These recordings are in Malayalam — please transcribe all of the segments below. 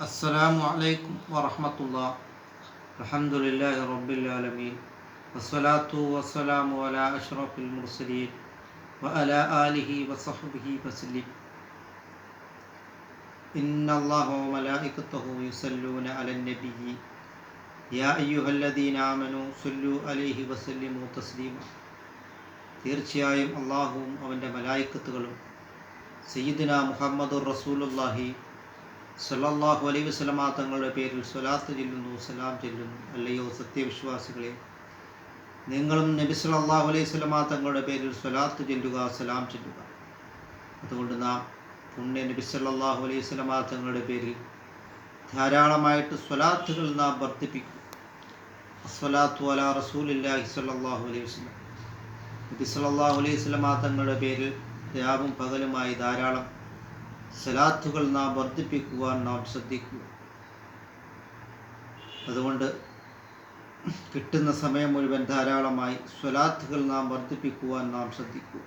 السلام عليكم ورحمة الله الحمد لله رب العالمين والصلاة والسلام على أشرف المرسلين وعلى آله وصحبه وسلم إن الله وملائكته يصلون على النبي يا أيها الذين آمنوا صلوا عليه وسلموا تسليما തീർച്ചയായും അള്ളാഹുവും അവൻ്റെ മലായിക്കത്തുകളും സയ്യിദിന മുഹമ്മദ് റസൂലുല്ലാഹി സല്ലല്ലാഹു അലൈഹി വസല്ലമ തങ്ങളുടെ പേരിൽ സ്വലാത്ത് ചെല്ലുന്നു സലാം ചെല്ലുന്നു. അല്ലയോ സത്യവിശ്വാസികളെ നിങ്ങളും നബി സല്ലല്ലാഹു അലൈഹി വസല്ലമ തങ്ങളുടെ പേരിൽ സ്വലാത്ത് ചെല്ലുക സലാം ചെല്ലുക. അതുകൊണ്ട് നാം പുണ്യ നബി സല്ലല്ലാഹു അലൈഹി വസല്ലമ തങ്ങളുടെ പേരിൽ ധാരാളമായിട്ട് സ്വലാത്തുകൾ നാം വർദ്ധിപ്പിക്കും. അസ്വലാത്തു അല റസൂലില്ലാഹി സല്ലല്ലാഹു അലൈഹി വസല്ലം. നബി സല്ലല്ലാഹു അലൈഹി വസല്ലമ തങ്ങളുടെ പേരിൽ രാവും പകലുമായി ധാരാളം സലാത്തുകൾ നാം വർദ്ധിപ്പിക്കുവാൻ നാം ശ്രദ്ധിക്കുക. അതുകൊണ്ട് കിട്ടുന്ന സമയം മുഴുവൻ ധാരാളമായി സ്വലാത്തുകൾ നാം വർദ്ധിപ്പിക്കുവാൻ നാം ശ്രദ്ധിക്കുക.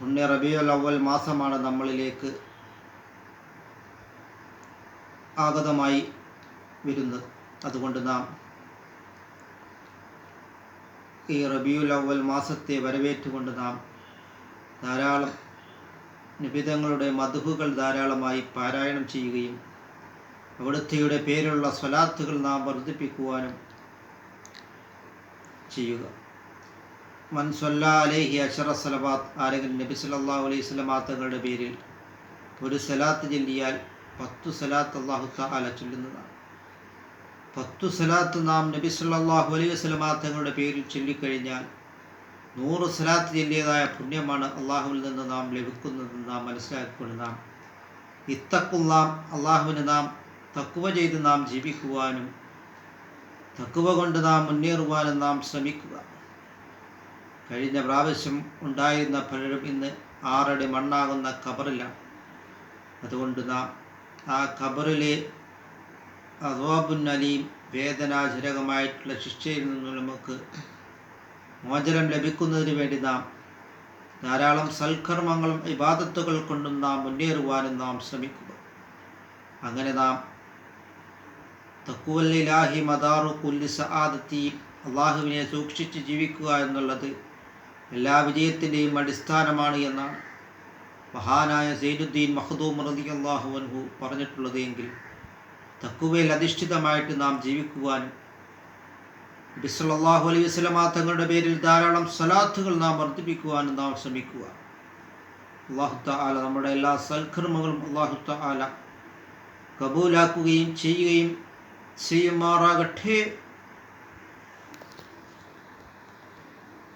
പുണ്യ റബിയുൽ അവൽ മാസമാണ് നമ്മളിലേക്ക് ആഗതമായി വരുന്നത്. അതുകൊണ്ട് നാം ഈ റബിയുൽ അവൽ മാസത്തെ വരവേറ്റുകൊണ്ട് നാം ധാരാളം നിബിതങ്ങളുടെ മധുഹുകൾ ധാരാളമായി പാരായണം ചെയ്യുകയും അവിടുത്തെയുടെ പേരുള്ള സ്വലാത്തുകൾ നാം വർദ്ധിപ്പിക്കുവാനും ചെയ്യുക. മൻ സൊല്ല അലേഹി അഷറ സലബാത്ത് ആരെങ്കിലും നബി സല്ലല്ലാഹു അലൈഹി സ്വലമാ തങ്ങളുടെ പേരിൽ ഒരു സലാത്ത് ചൊല്ലിയാൽ പത്തു സലാത്ത് അള്ളാഹു താല ചൊല്ലുന്നതാണ്. പത്തു സലാത്ത് നാം നബി സല്ലല്ലാഹു അലൈഹി വസല്ലമ തങ്ങളുടെ പേരിൽ ചൊല്ലിക്കഴിഞ്ഞാൽ നൂറ് സലാത്ത് ചൊല്ലിയതായ പുണ്യമാണ് അള്ളാഹുവിൽ നിന്ന് നാം ലഭിക്കുന്നതെന്ന് നാം മനസ്സിലാക്കിക്കൊണ്ട് നാം ഇത്തക്കുള്ളാം അള്ളാഹുവിന് നാം തക്കുവ ചെയ്ത് നാം ജീവിക്കുവാനും തക്കുവ കൊണ്ട് നാം മുന്നേറുവാനും നാം ശ്രമിക്കുക. കഴിഞ്ഞ പ്രാവശ്യം ഉണ്ടായിരുന്ന പലരും ഇന്ന് ആറടി മണ്ണാകുന്ന ഖബറിലാണ്. അതുകൊണ്ട് നാം ആ ഖബറിലെ അദ്വാബുൻ അലീം വേദനാജനകമായിട്ടുള്ള ശിക്ഷയിൽ നിന്ന് നമുക്ക് മോചനം ലഭിക്കുന്നതിന് വേണ്ടി നാം ധാരാളം സൽക്കർമ്മങ്ങളും ഇബാദത്തുകൾ കൊണ്ടും നാം മുന്നേറുവാനും നാം ശ്രമിക്കുക. അങ്ങനെ നാം തക്കുവല്ലാഹി മദാറു കുല്ലി സആദത്തി അള്ളാഹുവിനെ സൂക്ഷിച്ച് ജീവിക്കുക എന്നുള്ളത് എല്ലാ വിജയത്തിന്റെയും അടിസ്ഥാനമാണ് എന്നാണ് മഹാനായ സൈനുദ്ദീൻ മഹദൂം റതി അള്ളാഹു അൻഹു പറഞ്ഞിട്ടുള്ളത് എങ്കിൽ തക്കുവയിൽ അധിഷ്ഠിതമായിട്ട് നാം ജീവിക്കുവാനും ബിസ്ലാഹു അലൈഹി വസ്ലമ തങ്ങളുടെ പേരിൽ ധാരാളം സലാത്തുകൾ നാം വർദ്ധിപ്പിക്കുവാനും നാം ശ്രമിക്കുക അള്ളാഹു താല നമ്മുടെ എല്ലാ സൽക്കർമ്മങ്ങളും അള്ളാഹു താല കബൂലാക്കുകയും ചെയ്യുകയും ചെയ്യുമാറാകട്ടെ